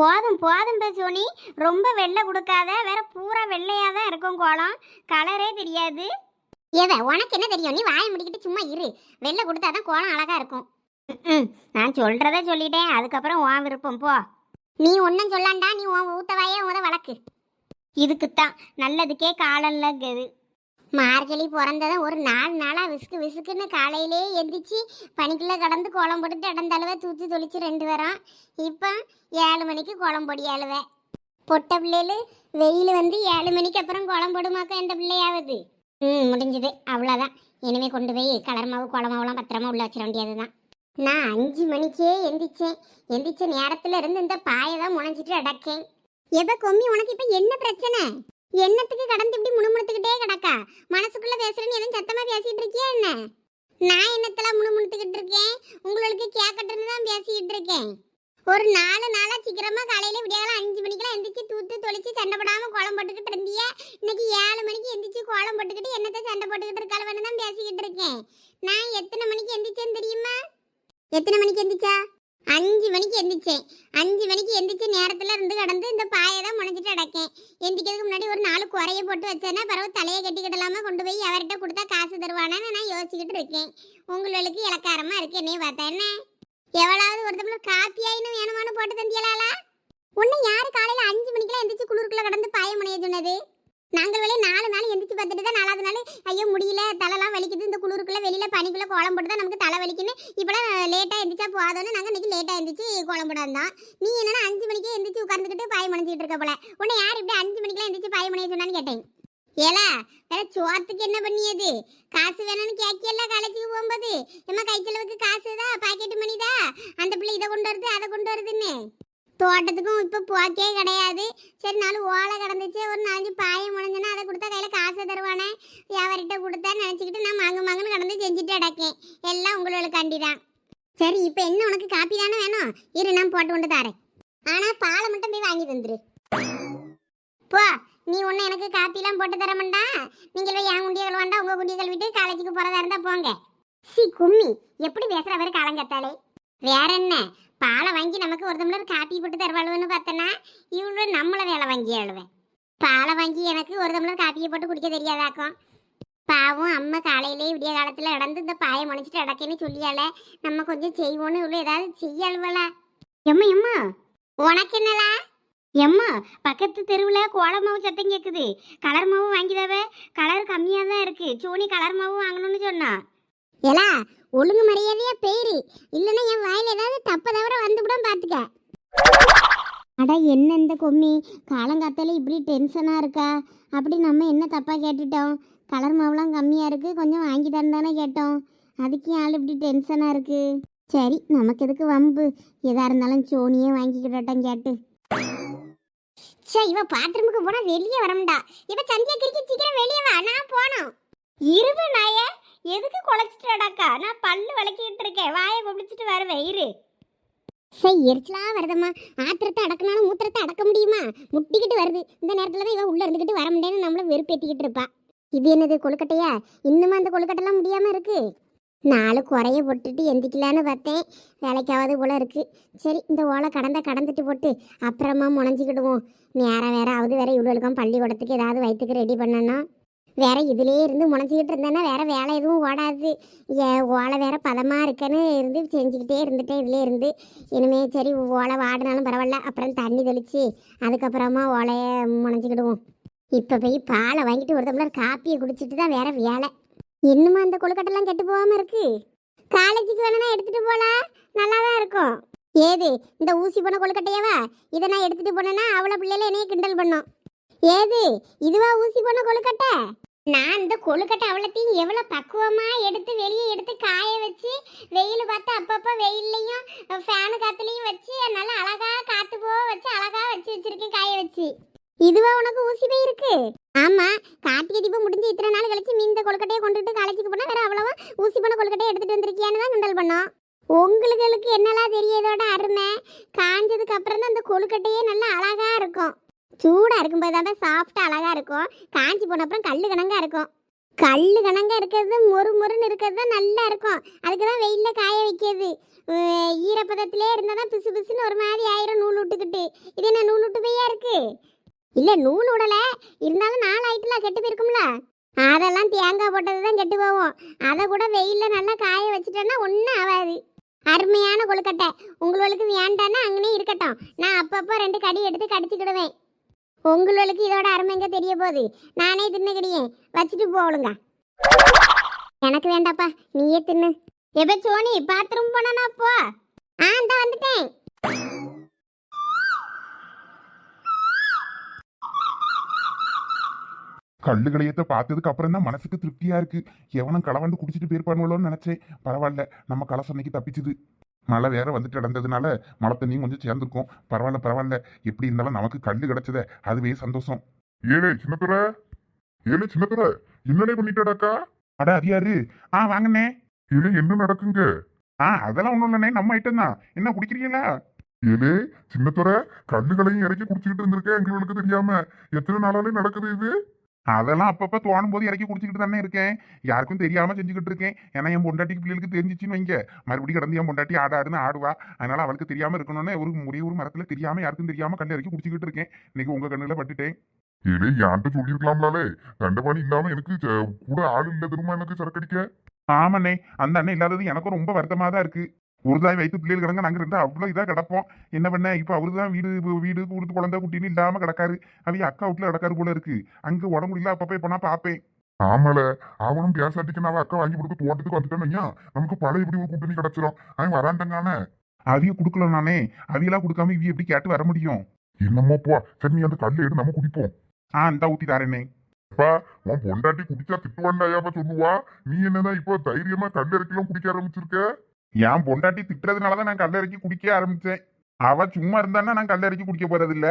போதும் போதும் சோனி. ரொம்ப வெள்ளை கொடுக்காத. வேற பூரா வெள்ளையாக தான் இருக்கும் கோலம். கலரே தெரியாது. எதை உனக்கு என்ன தெரியும்? நீ வாயை முடிக்கிட்டு சும்மா இரு. வெள்ளை கொடுத்தா தான் கோலம் அழகாக இருக்கும். ம் நான் சொல்கிறத சொல்லிட்டேன். அதுக்கப்புறம் உன் விருப்பம் போ. நீ ஒன்றும் சொல்லாண்டா. நீ உன் ஊத்தவாயே முத வழக்கு இதுக்குத்தான். நல்லதுக்கே காலம்ல இருக்குது. மார்கழி பிறந்ததும் ஒரு நாலு நாளாக விசுக்கு விசுக்குன்னு காலையிலே எந்திரிச்சு பனிக்குள்ளே கடந்து கோலம் போட்டுட்டு இடந்தளவை தூத்து தொளிச்சு ரெண்டு வரோம் இப்போ ஏழு மணிக்கு கோலம் பொடி அழுவேன் பொட்ட பிள்ளைகளு வெயில் வந்து ஏழு மணிக்கு அப்புறம் கோலம் போடுமாக்கா எந்த பிள்ளையாவது? ம் முடிஞ்சது. அவ்வளோதான். இனிமே கொண்டு போய் கலர் மாவு பத்திரமா உள்ள வச்சிட வேண்டியது தான் நான் அஞ்சு மணிக்கே எந்திரிச்சேன். எந்திரிச்ச நேரத்துல இருந்து இந்த பாயை தான் முனைஞ்சிட்டு அடக்கேன் எப்போ கொம்மி உனக்கு இப்போ என்ன பிரச்சனை? என்னத்துக்கு கடந்து இப்படி முணுமுணுத்துக்கிட்டே கிடக்கா? மனசுக்குள்ள பேசுறேன்னு எதுவும் சத்தமா பேசிட்டு இருக்கியா என்ன? நான் என்னத்தெல்லாம் முணுமுணுத்துக்கிட்டு இருக்கேன்? உங்களுக்கு கேட்கட்டுன்னு தான் பேசிக்கிட்டு இருக்கேன். ஒரு நாலு நாளா சீக்கிரமா காலையில விடியாலும் அஞ்சு மணிக்கெல்லாம் எந்திரிச்சு தூத்து தொளிச்சு சண்டை போடாம கோலம் போட்டுக்கிட்டு இருந்திய? இன்னைக்கு ஏழு மணிக்கு எந்திரிச்சு கோலம் போட்டுக்கிட்டு என்னத்த சண்டை போட்டுக்கிட்டு இருக்காளவன்னு தான் பேசிக்கிட்டு இருக்கேன். நான் எத்தனை மணிக்கு எந்திரிச்சேன்னு தெரியுமா? எத்தனை மணிக்கு எந்திரிச்சா? அஞ்சு மணிக்கு எந்திரிச்சேன். அஞ்சு மணிக்கு எந்திரிச்ச நேரத்துல இருந்து கடந்து இந்த பாயை தான் முனைச்சிட்டு அடக்கேன். எந்திரிக்கிறதுக்கு முன்னாடி ஒரு நாலு குறைய போட்டு வச்சேன்னா பிறகு தலையை கட்டிக்கிடலாம கொண்டு போய் அவர்கிட்ட கொடுத்தா காசு தருவானான்னு நான் யோசிச்சுக்கிட்டு இருக்கேன். உங்களுக்கு இலக்காரமாக இருக்கு என்னைய பார்த்தேன் என்ன? எவ்வளவு ஒரு டம்ளர் காப்பி வேணுமானு போட்டு தந்தியலாளா? உன்னை யார் காலையில் அஞ்சு மணிக்கெல்லாம் எந்திரிச்சு குளிருக்குள்ளே கடந்து பாய முனைய சொன்னது? நாங்கள் வேலையை நாலு நாள் எந்திரிச்சு பார்த்துட்டு தான் நாலாவது நாள் ஐயோ முடியல தலைலாம் வலிக்குது இந்த குளிருக்குள்ள வெளியில பனிக்குள்ள கோலம் போட்டு தான் நமக்கு தலை வலிக்குன்னு இப்போலாம் லேட்டாக எந்திரிச்சா போதோன்னு நாங்கள் இன்னைக்கு லேட்டாக எந்திரிச்சு கோலம் போடாதான் நீ என்னென்னா அஞ்சு மணிக்கே எந்திரிச்சு உட்காந்துக்கிட்டு பாய முடிஞ்சிட்டு இருக்க போல. உன்னை யார் இப்படி அஞ்சு மணிக்கெல்லாம் எந்திரிச்சு பாய முனைய சொன்னான்னு கேட்டேன். ஏலா வேற சோத்துக்கு என்ன பண்ணியது காசு வேணும்னு கேட்கல காலேஜுக்கு போகும்போது. எம்மா கை செலவுக்கு காசு தான் பாக்கெட் மணி தான் அந்த பிள்ளை இதை கொண்டு வருது அதை கொண்டு வருதுன்னு. தோட்டத்துக்கும் இப்போ போக்கே கிடையாது. சரி நாலு ஓலை கிடந்துச்சு. ஒரு நாலஞ்சு பாயம் முடிஞ்சுன்னா அதை கொடுத்தா கையில் காசு தருவானே. வியாபாரிட்ட கொடுத்தா நினச்சிக்கிட்டு நான் மாங்கு மங்குன்னு கடந்து செஞ்சுட்டு அடக்கேன் எல்லாம் உங்களுக்காண்டி தான் சரி இப்போ என்ன உனக்கு காப்பி தானே வேணும்? இரு நான் போட்டு கொண்டு தரேன். ஆனால் பாலை மட்டும் போய் வாங்கி தந்துரு. போ நீ ஒன்று எனக்கு காப்பிலாம் போட்டு தர மாட்டா? நீங்கள் போய் என் குண்டியை கழுவாண்டா உங்கள் குண்டியை கழுவிட்டு காலேஜுக்கு போகிறதா இருந்தால் போங்க. சி கும்மி. எப்படி பேசுகிற அவர் காலங்கத்தாலே. வேற என்ன பாலை வாங்கி நமக்கு ஒரு தம்ளர் காப்பி போட்டு தருவாளுன்னு பார்த்தனா இவனோட நம்மளை வேலை வாங்கி அழுவேன் பாலை வாங்கி எனக்கு ஒரு தம்ளர் காப்பியை போட்டு குடிக்க தெரியாதாக்கும். பாவம் அம்மா காலையிலே விடிய காலத்தில் நடந்து இந்த பாயை முனைச்சிட்டு அடக்கேன்னு சொல்லியால நம்ம கொஞ்சம் செய்வோன்னு இவ்வளோ ஏதாவது செய்ய அழுவலா எம்மா எம்மா? உனக்கு என்னலா? எம்மா பக்கத்து தெருவில் கோல மாவு சத்தம் கேட்குது கலர் மாவு வாங்கிதாவே? கலர் கம்மியாக தான் இருக்கு. சோனி கலர் மாவு வாங்கணும்னு சொன்னா. ஏலா ஒழுங்கு மரியாதையா பேரு. இல்லைன்னா என் வாயில ஏதாவது தப்ப தவிர வந்துவிடும் பாத்துக்க. அடா என்ன இந்த கொம்மி? காலங்காத்தால இப்படி டென்ஷனாக இருக்கா? அப்படி நம்ம என்ன தப்பாக கேட்டுட்டோம்? கலர் மாவுலாம் கம்மியாக இருக்குது கொஞ்சம் வாங்கி தரேன் தானே கேட்டோம். அதுக்கு ஆள் இப்படி டென்ஷனாக இருக்குது சரி நமக்கு எதுக்கு வம்பு? எதாக இருந்தாலும் சோனியே வாங்கிக்கிட்டோம் கேட்டு. சே இவ பாத்ரூமுக்கு போனா வெளியே வரமுடா இவ சந்தியா கிரிக்கி சீக்கிரம் வெளியே வா நான் போனோம் இருபது நாயே. எதுக்கு குலைச்சிட்டடாக்கா நான் பல்லு விளக்கிட்டு இருக்கேன் வாயை குடிச்சிட்டு வருவேன் இரு சரி எரிச்சலா வருதம்மா. ஆத்திரத்தை அடக்கினாலும் மூத்திரத்தை அடக்க முடியுமா? முட்டிக்கிட்டு வருது. இந்த நேரத்தில் தான் இவன் உள்ளே இருந்துக்கிட்டு வர முடியேன்னு நம்மள வெறுப்பேற்றிக்கிட்டு இருப்பா. இது என்னது கொழுக்கட்டையா? இன்னுமா அந்த கொழுக்கட்டைலாம் முடியாமல் இருக்கு? நாலு குறைய போட்டுட்டு எந்திக்கலான்னு பார்த்தேன். வேலைக்காவது போல இருக்கு. சரி இந்த ஓலை கடந்த கடந்துட்டு போட்டு அப்புறமா முனைஞ்சிக்கிடுவோம். நேரம் வேற ஆகுது வேற. இவ்வளோக்கும் பள்ளிக்கூடத்துக்கு ஏதாவது வயிற்றுக்கு ரெடி பண்ணணும். வேற இதுலேயே இருந்து முனைச்சிக்கிட்டு இருந்தேன்னா வேற வேலை எதுவும் ஓடாது. ஏ ஓலை வேற பதமாக இருக்கேன்னு இருந்து செஞ்சுக்கிட்டே இருந்துட்டேன். இதுலயே இருந்து இனிமே சரி ஓலை வாடினாலும் பரவாயில்ல. அப்புறம் தண்ணி தெளித்து அதுக்கப்புறமா ஓலையை முனைச்சிக்கிடுவோம் இப்போ போய் பாலை வாங்கிட்டு ஒரு டம்ளர் காப்பியை குடிச்சிட்டு தான் வேற வேலை. இன்னுமா அந்த கொழுக்கட்டெல்லாம் கெட்டு போகாமல் இருக்கு? காலேஜுக்கு வேணும்னா எடுத்துட்டு போகலாம் நல்லா தான் இருக்கும். ஏது இந்த ஊசி போன கொழுக்கட்டையவா? இதை நான் எடுத்துட்டு போனேன்னா அவ்வளோ பிள்ளைல என்னையே கிண்டல் பண்ணோம். ஏது இதுவா ஊசி போன கொழுக்கட்டை? நான் இந்த கொழுக்கட்டை அவ்வளோத்தையும் எவ்வளோ பக்குவமாக எடுத்து வெளியே எடுத்து காய வச்சு வெயில் பார்த்து அப்பப்போ வெயில்லையும் ஃபேனு காற்றுலையும் வச்சு நல்லா அழகாக காற்று போக வச்சு அழகாக வச்சு வச்சுருக்கேன் காய வச்சு. இதுவா உனக்கு ஊசி போய் இருக்கு? ஆமாம் கார்த்திகை தீபம் முடிஞ்சு இத்தனை நாள் கழிச்சு மீந்த இந்த கொழுக்கட்டையை கொண்டுட்டு காலேஜுக்கு போனால் வேறு அவ்வளோவா ஊசி போன கொழுக்கட்டையை எடுத்துகிட்டு வந்திருக்கியான்னு தான் கிண்டல் பண்ணோம். உங்களுக்கு என்னெல்லாம் தெரியதோட அருமை. காஞ்சதுக்கு அப்புறம் தான் அந்த கொழுக்கட்டையே நல்லா அழகாக இருக்கும். சூடாக இருக்கும்போது தான் சாஃப்டாக அழகாக இருக்கும். காஞ்சி போன அப்புறம் கல்லு இருக்கும். கல் கணங்காக இருக்கிறது மொறு மொறுன்னு இருக்கிறது தான் நல்லா இருக்கும். அதுக்கு தான் வெயிலில் காய வைக்கிறது. ஈரப்பதத்திலே இருந்தால் தான் பிசு பிசுன்னு ஒரு மாதிரி ஆயிரம் நூல் விட்டுக்கிட்டு. இது என்ன நூல் விட்டு போயா இருக்கு? இல்லை நூல் விடலை இருந்தாலும் நாள் ஆயிட்டுல கெட்டு போயிருக்கும்ல? அதெல்லாம் தேங்காய் போட்டது தான் கெட்டு போவோம் அதை கூட வெயிலில் நல்லா காய வச்சுட்டோன்னா ஒன்றும் ஆகாது. அருமையான கொழுக்கட்டை. உங்களுக்கு வேண்டான்னா அங்கேயும் இருக்கட்டும். நான் அப்பப்போ ரெண்டு கடி எடுத்து கடிச்சுக்கிடுவேன். உங்களுக்கு இதோட அருமை எங்க தெரிய போகுது? நானே தின்னுக்கிடியேன். வச்சுட்டு போகலுங்க எனக்கு வேண்டாப்பா நீயே தின்னு. எப்ப சோனி பாத்ரூம் போனா போ. ஆ இந்த வந்துட்டேன். கல்லு களையத்தை பார்த்ததுக்கு அப்புறம் தான் மனசுக்கு திருப்தியா இருக்கு. எவனும் களை வந்து குடிச்சிட்டு போயிருப்பானுங்களோன்னு நினைச்சேன். பரவாயில்ல நம்ம கலசன்னைக்கு தப்பிச்சுது. மழை வேற வந்துட்டு நடந்ததுனால மழை தண்ணியும் கொஞ்சம் சேர்ந்துருக்கும். பரவாயில்ல பரவாயில்ல. எப்படி இருந்தாலும் நமக்கு கல்லு கிடைச்சதே. அதுவே சந்தோஷம். ஏலே சின்னத்துற ஏலே சின்னத்துற என்னடே பண்ணிட்டடாக்கா அட அது யாரு? ஆ வாங்கண்ணே. ஏலே என்ன நடக்குங்க? ஆ அதெல்லாம் ஒண்ணும் இல்லைண்ணே. நம்ம ஐட்டம் தான். என்ன குடிக்கிறீங்களா? ஏலே சின்னத்துற கல்லுகளையும் இறக்கி குடிச்சுக்கிட்டு இருந்திருக்கேன். எங்களுக்கு தெரியாம. எத்தனை நாளாலே நடக்குது இது? அதெல்லாம் அப்பப்ப தோணும் போது இறக்கி குடிச்சிக்கிட்டு தானே இருக்கேன். யாருக்கும் தெரியாம செஞ்சுக்கிட்டு இருக்கேன் ஏன்னா என் பொண்டாட்டிக்கு பிள்ளைகளுக்கு தெரிஞ்சிச்சுன்னு வைங்க. மறுபடியும் கடந்து என் பொண்டாட்டி ஆடு ஆடுன்னு ஆடுவா. அதனால அவளுக்கு தெரியாம இருக்கணும்னு ஒரு ஒரே ஒரு மரத்துல தெரியாம யாருக்கும் தெரியாம கல் இறக்கி குடிச்சிக்கிட்டு இருக்கேன். இன்னைக்கு உங்க கண்ணுல பட்டுட்டேன். ஏலே என்கிட்ட சொல்லியிருக்கலாம்லாலே? தண்டபாணி இல்லாம எனக்கு கூட ஆள் இல்ல திரும்ப எனக்கு சரக்கடிக்க? ஆமாண்ணே. அந்த அண்ணன் இல்லாதது எனக்கும் ரொம்ப வருத்தமா தான் இருக்கு. ஒரு தாய் வயிற்று பிள்ளைகள் கிடங்க நாங்க இருந்தா அவ்வளவு இதா கிடப்போம். என்ன பண்ண? இப்ப அவரு தான் வீடு வீடு கொடுத்து குழந்தை குட்டின்னு இல்லாம கிடக்காரு. அவங்க அக்கா வீட்டுல கிடக்காரு போல இருக்கு. அங்க உடம்பு முடியல அப்பப்ப இப்ப நான் பாப்பேன். ஆமால. அவனும் பேசாட்டிக்கு நான் அக்கா வாங்கி கொடுக்க தோட்டத்துக்கு வந்துட்டேன்னு நமக்கு பழைய இப்படி ஒரு கூட்டணி கிடைச்சிரும். அவன் வராண்டங்கானே அவிய குடுக்கல நானே. அவியெல்லாம் கொடுக்காம இவ எப்படி கேட்டு வர முடியும்? என்னமோ போ. சரி நீ அந்த கல்லை எடுத்து நம்ம குடிப்போம். ஆ இந்த ஊத்தி தாரேனே. அப்பா உன் பொண்டாட்டி குடிச்சா திட்டுவாண்டாயாப்பா சொல்லுவா. நீ என்னதான் இப்போ தைரியமா கல் இறக்கலாம் குடிக்க ஆரம்பிச்சிருக்க? என் பொண்டாட்டி திட்டுறதுனாலதான் நான் கல்ல இறக்கி குடிக்க ஆரம்பிச்சேன். அவ சும்மா இருந்தான்னா நான் கல்ல இறக்கி குடிக்க போறது இல்ல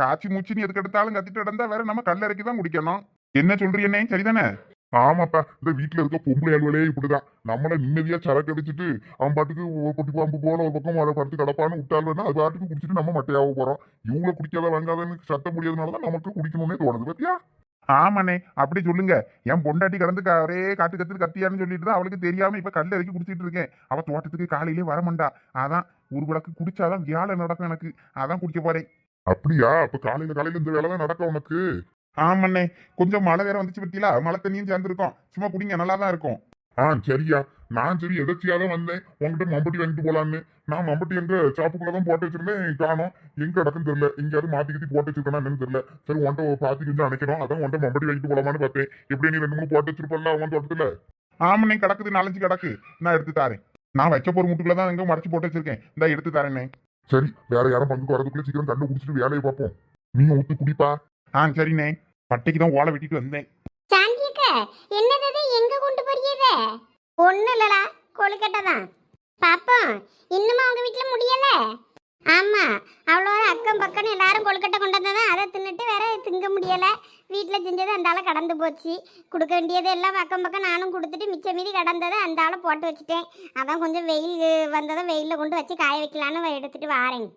காய்ச்சி மூச்சுன்னு எதுக்கு எடுத்தாலும் கத்திட்டு இருந்தா வேற நம்ம கல்ல இறக்கி தான் குடிக்கணும். என்ன சொல்றீன்னே சரிதானே? ஆமாப்பா இந்த வீட்டுல இருக்க பொம்பளை அலுவலே இப்படிதான். நம்மள நிம்மதியா சரக்கு அடிச்சுட்டு அவன் பாட்டுக்கு ஒரு பொட்டி பாம்பு போல ஒரு பக்கம் அதை படுத்து கிடப்பான்னு விட்டாலும் அது பாட்டுக்கு குடிச்சிட்டு நம்ம மட்டையாக போறோம். இவங்கள குடிக்காத வாங்காதன்னு சத்த முடியாதனாலதான் நமக்கு குடிக்கணும்னே தோணுது பத்தியா? ஆமாண்ணே அப்படி சொல்லுங்க. என் பொண்டாட்டி கடந்து ஒரே காட்டு கத்து கத்தியான்னு சொல்லிட்டு தான் அவளுக்கு தெரியாம இப்ப கல்ல இறக்கி குடிச்சிட்டு இருக்கேன். அவ தோட்டத்துக்கு காலையிலே வரமாண்டா அதான் ஒரு விளக்கு குடிச்சாதான் வேலை நடக்கும் எனக்கு. அதான் குடிக்க போறேன். அப்படியா? அப்ப காலையில காலையில இந்த வேலை தான் நடக்கும் உனக்கு? ஆமாண்ணே. கொஞ்சம் மழை வேற வந்துச்சு பத்தியா? மழை தண்ணியும் சேர்ந்துருக்கோம். சும்மா குடிங்க நல்லா தான் இருக்கும். ஆ சரியா. நான் சரி எதாச்சியா தான் வந்தேன். உன்கிட்ட மம்பட்டி வாங்கிட்டு போலான்னு. நான் மம்பட்டி எங்க சாப்புக்குள்ள தான் போட்டு வச்சிருந்தேன். காணும். எங்க இடக்குன்னு தெரியல. எங்கேயாவது மாத்தி கத்தி போட்டு வச்சிருக்கேனா என்னன்னு தெரியல. சரி உன்ட்ட பாத்தி கொஞ்சம் அணைக்கிறோம். அதான் உன்ட்ட மம்பட்டி வாங்கிட்டு போலாமான்னு பார்த்தேன். எப்படி நீ ரெண்டு மூணு போட்டு வச்சிருப்பல அவன் தோட்டத்துல? ஆமாண்ணே கிடக்குது. நாலஞ்சு கிடக்கு. நான் எடுத்து தாரேன். நான் வைக்க போற முட்டுக்குள்ள தான் எங்க மறைச்சு போட்டு வச்சிருக்கேன். இந்த எடுத்து தரேனே. சரி வேற யாரும் பங்கு வரதுக்குள்ள சீக்கிரம் கண்டு குடிச்சிட்டு வேலையை பார்ப்போம். நீ ஊத்து குடிப்பா. ஆ சரிண்ணே. பட்டைக்கு தான் ஓலை வெட்டிட்டு வந்தேன். என்னது எங்க கொண்டு போறீங்க ஒண்ணு இல்லடா கொழுக்கட்டை தான். பாப்போம் இன்னுமா உங்க வீட்டுல முடியல? ஆமா அவ்வளோ அக்கம் பக்கம் எல்லாரும் கொழுக்கட்டை கொண்டு வந்ததான் அதை தின்னுட்டு வேற திங்க முடியல. வீட்டில் செஞ்சது அந்தால கடந்து போச்சு. கொடுக்க வேண்டியது எல்லாம் அக்கம் பக்கம் நானும் கொடுத்துட்டு மிச்சம் மீதி கடந்ததை அந்தால போட்டு வச்சுட்டேன். அதான் கொஞ்சம் வெயில் வந்ததை வெயிலில் கொண்டு வச்சு காய வைக்கலான்னு எடுத்துட்டு வாரேன்.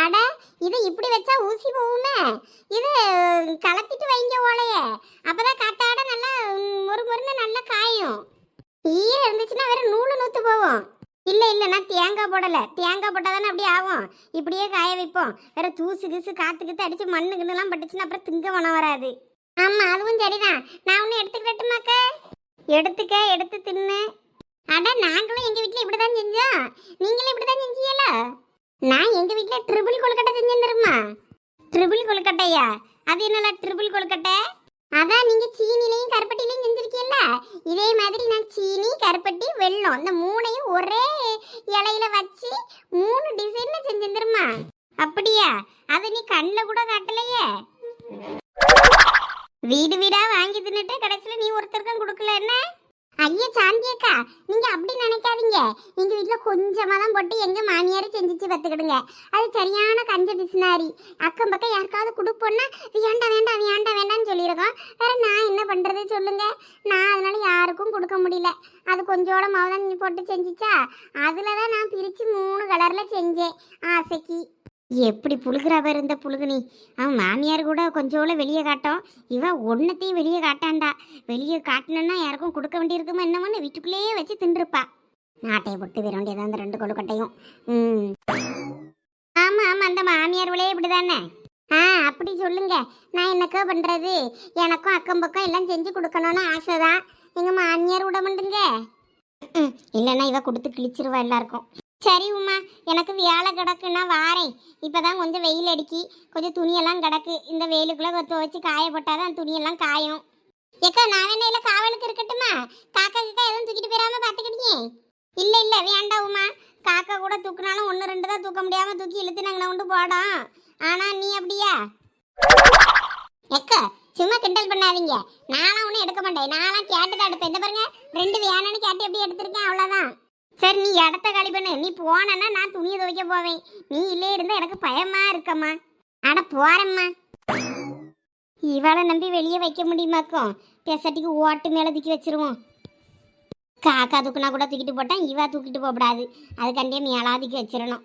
அட இது இப்படி வச்சா ஊசி போகுமே? இது கலத்திட்டு வைங்க ஓலைய. அப்பதான் காத்தாட நல்லா ஈரம் இருந்துச்சுன்னா வேற நூலு நூத்து போகும் இல்ல இல்ல நான் தேங்காய் போடல. தேங்காய் போட்டாதானே அப்படியே ஆகும் இப்படியே காய வைப்போம். வேற தூசு கிசு காத்து கித்து அடிச்சு மண்ணு கிண்ணுலாம் பட்டுச்சுன்னா அப்புறம் திங்க மனம் வராது. ஆமா அதுவும் சரிதான். நான் ஒன்னும் எடுத்துக்கிட்டுமாக்க எடுத்துக்க எடுத்து தின்னு. அட நாங்களும் எங்க வீட்டுல இப்படிதான் செஞ்சோம். நீங்களும் இப்படிதான் செஞ்சீங்கல்ல நான் எங்க வீட்ல ட்ரிபிள் கொழுக்கட்டை செஞ்சேன் தெரியுமா? ட்ரிபிள் கொழுக்கட்டையா? அது என்னடா ட்ரிபிள் கொழுக்கட்டை? அதான் நீங்க சீனிலையும் கருப்பட்டிலையும் செஞ்சிருக்கீல்ல? இதே மாதிரி நான் சீனி கருப்பட்டி வெல்லம் இந்த மூணையும் ஒரே இலையில வச்சு மூணு டிசைன்ல செஞ்சிருந்துருமா அப்படியா? அது நீ கண்ணில் கூட காட்டலையே. வீடு வீடா வாங்கி தின்னுட்டு கடைசியில் நீ ஒருத்தருக்கும் கொடுக்கல என்ன? ஐயா சாந்தியக்கா நீங்க அப்படி நினைக்காதீங்க. எங்க வீட்டுல கொஞ்சமா தான் போட்டு எங்க மாமியார செஞ்சிச்சு பார்த்துக்கிடுங்க. அது சரியான கஞ்ச பிசினாரி. அக்கம் பக்கம் யாருக்காவது கொடுப்போன்னா வேண்டாம் வேண்டாம் வேண்டாம் வேண்டாம்னு சொல்லியிருக்கோம். வேற நான் என்ன பண்றது சொல்லுங்க. நான் அதனால யாருக்கும் கொடுக்க முடியல. அது கொஞ்சோட மாவு தான் போட்டு செஞ்சிச்சா? அதுல தான் நான் பிரிச்சு மூணு கலர்ல செஞ்சேன். ஆசைக்கு. எப்படி புழுகிறா இருந்த இந்த புழுகுனி அவன் மாமியார் கூட கொஞ்சோல வெளியே காட்டும். இவன் ஒன்றத்தையும் வெளியே காட்டாண்டா. வெளியே காட்டினா யாருக்கும் கொடுக்க வேண்டியிருக்குமோ என்னமோன்னு வீட்டுக்குள்ளேயே வச்சு தின்றுப்பா. நாட்டையை போட்டு விர வேண்டியதான் அந்த ரெண்டு கொழுக்கட்டையும். ம். ஆமாம் ஆமாம் அந்த மாமியார் விளையே இப்படி தானே ஆ அப்படி சொல்லுங்க. நான் என்னக்கோ பண்ணுறது எனக்கும் அக்கம் பக்கம் எல்லாம் செஞ்சு கொடுக்கணும்னு ஆசை தான் எங்கள் மாமியார் விட மாட்டேங்க இல்லைன்னா இவ கொடுத்து கிழிச்சிருவா எல்லாருக்கும். சரி உமா எனக்கு வேலை கிடக்குன்னா வாரேன் இப்போ தான் கொஞ்சம் வெயில் அடிக்கி கொஞ்சம் துணியெல்லாம் கிடக்கு. இந்த வெயிலுக்குள்ளே துவைச்சி காய போட்டாதான் துணியெல்லாம் காயும். ஏக்கா நான் என்ன காவலுக்கு இருக்கட்டுமா? காக்கா கிட்ட எதுவும் தூக்கிட்டு போயிடாம பார்த்துக்கிட்டீங்க இல்லை இல்லை வேண்டாம் உமா. காக்கா கூட தூக்குனாலும் ஒன்று ரெண்டு தான் தூக்க முடியாமல் தூக்கி இழுத்து நாங்கள் கொண்டு போடும். ஆனால் நீ அப்படியா? எக்கா சும்மா கிண்டல் பண்ணாதீங்க. நானும் ஒன்றும் எடுக்க மாட்டேன். நானும் கேட்டு தான் எடுப்பேன். இந்த பாருங்க ரெண்டு வேணும்னு கேட்டு எப்படி எடுத்திருக்கேன்? அவ்வளோதான் சரி நீ இடத்த காலி பண்ணு. நீ போனன்னா நான் துணியை துவைக்க போவேன். நீ இல்லே இருந்தா எனக்கு பயமா இருக்கம்மா. அட போறேம்மா. இவளை நம்பி வெளியே வைக்க முடியுமாக்கும்? பெசட்டிக்கு ஓட்டு மேலே தூக்கி வச்சிருவோம். காக்கா தூக்குனா கூட தூக்கிட்டு போட்டான் இவா தூக்கிட்டு போகக்கூடாது அதுக்காண்டியே மேலாதிக்கு வச்சிடணும்